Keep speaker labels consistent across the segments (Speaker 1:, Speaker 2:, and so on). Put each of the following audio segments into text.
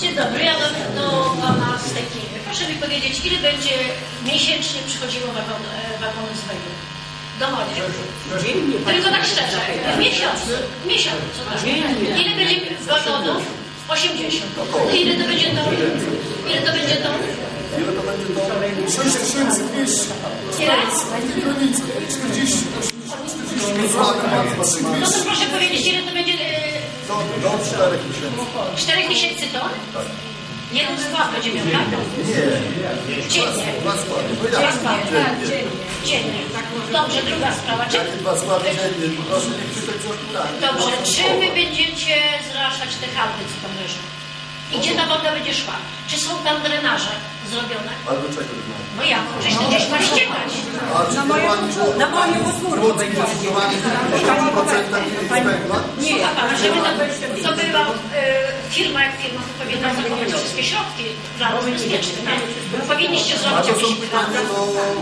Speaker 1: Dzień dobry, ja do, do pana z tej firmy. Proszę mi powiedzieć, ile będzie miesięcznie przychodziło wagon, e, wagonów z węglem? Do Modry. Tylko tak szczerze, w miesiącu, w miesiącu. Ile będzie wagonów? 80. Ile to będzie to? Ile to będzie to?
Speaker 2: Ile to będzie to? 6200.
Speaker 1: Ile?
Speaker 2: Granickie, 40, 80, 40 bardzo
Speaker 1: No to proszę powiedzieć, ile to będzie
Speaker 2: Do, do 4 tysięcy.
Speaker 1: 4 tysięcy ton? Jeden skład będzie miał, tak?
Speaker 2: Nie,
Speaker 1: Dziennie.
Speaker 2: dwa składy.
Speaker 1: Dwa składy. Dziennie. Dobrze, druga sprawa. Czy,
Speaker 2: Dwa składy dziennie. Proszę nie krzyczeć co
Speaker 1: dobrze, czy wy będziecie zraszać te halty, co tam leżą? I gdzie ta woda będzie szła? Czy są tam drenaże zrobione?
Speaker 2: Albo czego nie ma?
Speaker 1: No jak? Przecież to gdzieś ma ściekać.
Speaker 2: A na moje
Speaker 3: Na moje podwórko będzie.
Speaker 2: pozyskowani 50% z węgla?
Speaker 1: Nie, pana, żeby to, to była e, firma jak firma, to powinna zachować wszystkie środki dla nas bezpieczne. Nie? Powinniście
Speaker 2: A
Speaker 1: zrobić plan.
Speaker 2: pytania do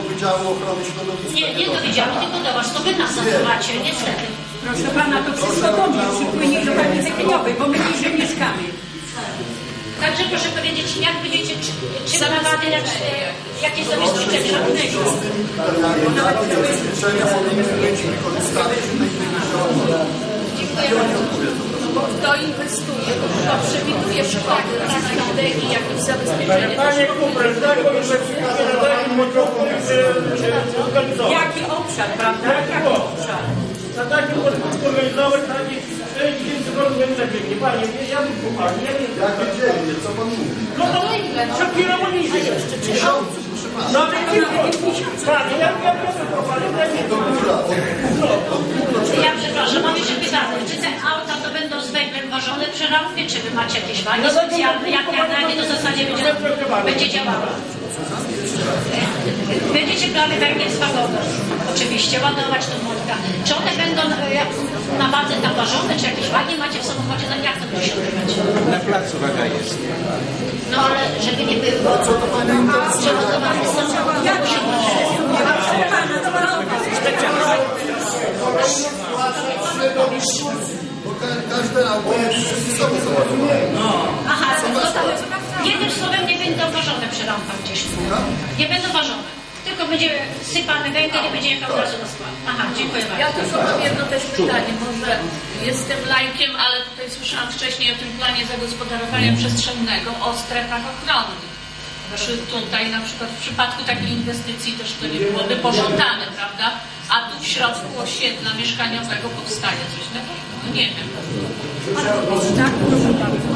Speaker 2: Wydziału Ochrony Środowiska.
Speaker 1: Nie, nie dowiedziałam, tylko do was. To wy nas zachowacie, niestety.
Speaker 3: Proszę pana, to wszystko do mnie przypłynie do pani Zekieniowej, bo my niżej mieszkamy.
Speaker 1: Także proszę powiedzieć, jak będziecie, czy, czy namawiać, e, jakie żadnego. Dziękuję bardzo.
Speaker 4: Bo kto inwestuje, to przewiduje szkody naprawdę i jakieś zabezpieczenie.
Speaker 5: Panie inwestycję na takim początku zorganizować.
Speaker 3: Jaki obszar, prawda? Jaki obszar?
Speaker 5: Na takim początku organizować takie 4 węgla dziennie. Panie, ja bym popatrz, ja nie
Speaker 2: Jakie dziennie? Co pan mówi?
Speaker 5: No to Shakira Monizy.
Speaker 2: Tysiące, proszę pana.
Speaker 5: No ale kilku. Panie, ja ja proszę popatrz, ja
Speaker 2: od
Speaker 1: Ja przepraszam, mam jeszcze pytanie. Czy te auta to będą z węglem wożone przy rampie, czy wy macie jakieś wagi specjalne? Jak, jak na jakiej to zasadzie będzie, będzie działało? Będziecie brali węgiel z. Oczywiście, ładować do wódka. Czy one będą e, jak na tam ważone, czy jakieś wagi macie w samochodzie? No jak to musi odbywać?
Speaker 6: Na placu waga jest.
Speaker 1: No ale żeby nie było...
Speaker 2: Co to Panią interesuje?
Speaker 1: Przeładowany samochód to musi być...
Speaker 2: Bo ka- każde auto wszyscy załadowały.
Speaker 1: Aha, no to jednym słowem nie będą ważone przy rampach gdzieś. Nie będzie sypany węgiel i będzie jechał od razu na skład. Aha, dziękuję bardzo.
Speaker 4: Ja tylko mam jedno też pytanie, może jestem lajkiem, ale tutaj słyszałam wcześniej o tym planie zagospodarowania przestrzennego, o strefach ochronnych. Czy tutaj na przykład w przypadku takiej inwestycji też to nie byłoby pożądane, prawda? A tu w środku osiedla mieszkaniowego powstaje coś takiego. No nie wiem.
Speaker 3: Tak, proszę bardzo.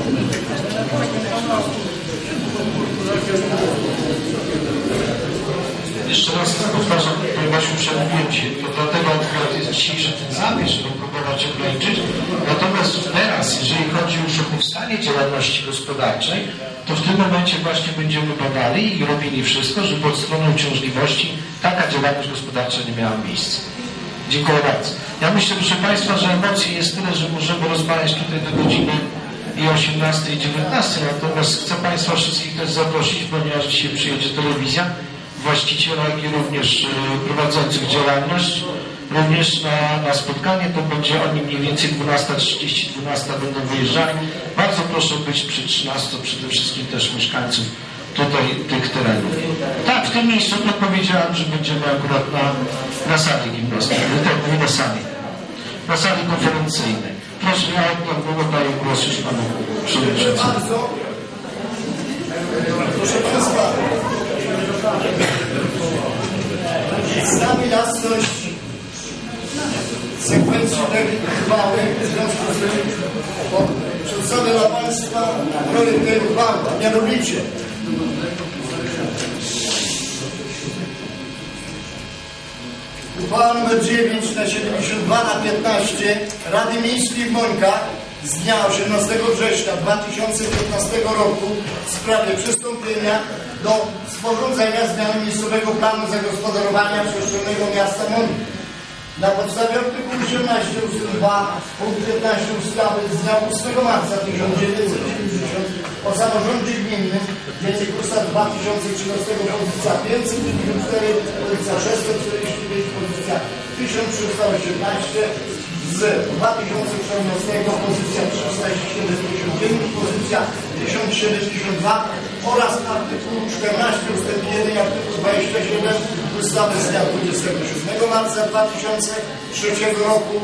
Speaker 6: Jeszcze raz powtarzam, ponieważ przemówiłem się, to dlatego akurat jest dzisiejszy ten zapis, żeby próbować ograniczyć. Natomiast teraz, jeżeli chodzi już o powstanie działalności gospodarczej, to w tym momencie właśnie będziemy badali i robili wszystko, żeby od strony uciążliwości taka działalność gospodarcza nie miała miejsca. Dziękuję bardzo. Ja myślę, proszę Państwa, że emocji jest tyle, że możemy rozmawiać tutaj do godziny i 18 i 19, natomiast chcę Państwa wszystkich też zaprosić, ponieważ dzisiaj przyjedzie telewizja, właściciela, jak i również e, prowadzących działalność, również na, na spotkanie, to będzie oni mniej więcej 12.30, 12 będą wyjeżdżali. Bardzo proszę być przy 13, przede wszystkim też mieszkańców tutaj tych terenów. Tak, w tym miejscu to powiedziałem, że będziemy akurat na, na sali gimnastycznej, tak, nie na sali, na sali konferencyjnej. Proszę, ja oddaję daję głos już panu przewodniczącemu.
Speaker 2: Proszę Państwa, znamy jasność sekwencji uchwały, w związku z tym przedstawię dla Państwa projekt tej uchwały, mianowicie Uchwała nr 9 na 72 na 15 Rady Miejskiej w Mońkach z dnia 18 września 2015 roku w sprawie przystąpienia do sporządzenia zmiany miejscowego planu zagospodarowania przestrzennego miasta Mońki. Na podstawie artykułu 18 ust. 2 punkt 15 ustawy z dnia 8 marca 1990 o samorządzie gminnym dziennik ustaw 2013 pozycja 554 pozycja 645 pozycja 1318 z 2014 pozycja 379, pozycja 1072 oraz artykuł 14 ust. 1 i artykuł 27 ustawy z dnia 27 marca 2003 roku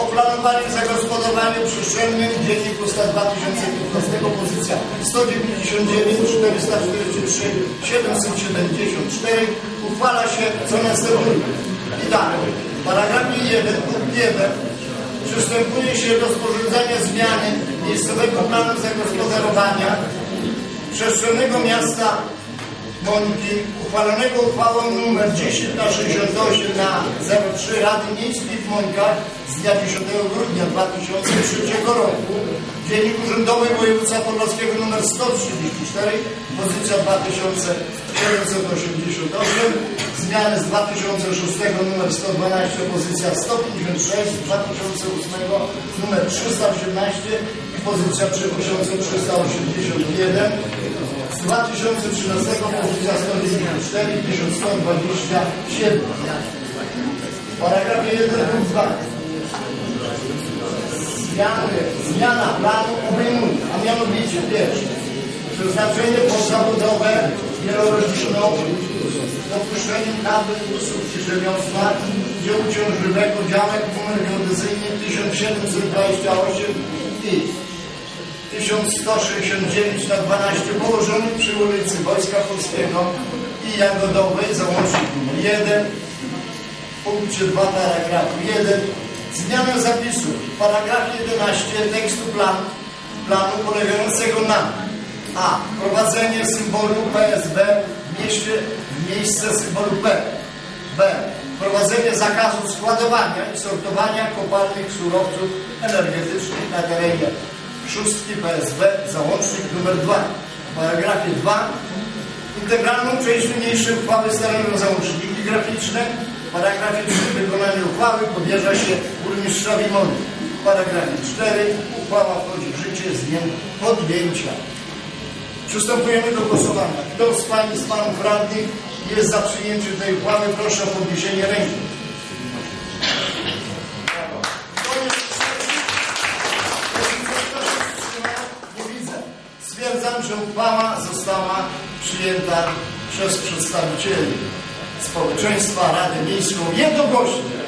Speaker 2: o planowaniu i zagospodarowaniu przestrzennym dziennik ustaw 2015 pozycja 199, 443, 774 uchwala się co następuje. I tak, w paragrafie 1 punkt 1 przystępuje się do sporządzenia zmiany miejscowego planu zagospodarowania przestrzennego miasta Mońki uchwalonego uchwałą nr 10 na 68 na 03 Rady Miejskiej w Mońkach z dnia 10 grudnia 2003 roku Dziennik Urzędowy Województwa Podlaskiego nr 134 pozycja 2788 zmiany z 2006 nr 112 pozycja 156 z 2008 nr 318 i pozycja 3381 z 2013 pozycja 194 i 1127. W paragrafie 1 punkt 2. Zmiany, zmiana planu obejmuje, a mianowicie pierwsze, przeznaczenie podzawodowe wielorodzinną dopuszczenie kadry usług rzemiosła dziełu ciążliwego działek numer geodezyjny 1728 i 1169 na 12 położony przy ulicy Wojska Polskiego i Jagodowej, załącznik nr 1, w punkcie 2 paragrafu 1, zmiana zapisu w paragrafie 11 tekstu planu, planu polegającego na a. Wprowadzenie symbolu PSB w, mieście, miejsce symbolu P. B. Wprowadzenie zakazu składowania i sortowania kopalnych surowców energetycznych na terenie szóstki PSB, załącznik nr 2. W paragrafie 2 integralną część niniejszej uchwały stanowią załączniki graficzne. W paragrafie 3 wykonanie uchwały powierza się burmistrzowi Mony. W paragrafie 4 uchwała wchodzi w życie z dniem podjęcia. Przystępujemy do głosowania. Kto z Pań i z Panów Radnych jest za przyjęciem tej uchwały, proszę o podniesienie ręki. Stwierdzam, że uchwała została przyjęta przez przedstawicieli społeczeństwa Radę Miejską jednogłośnie.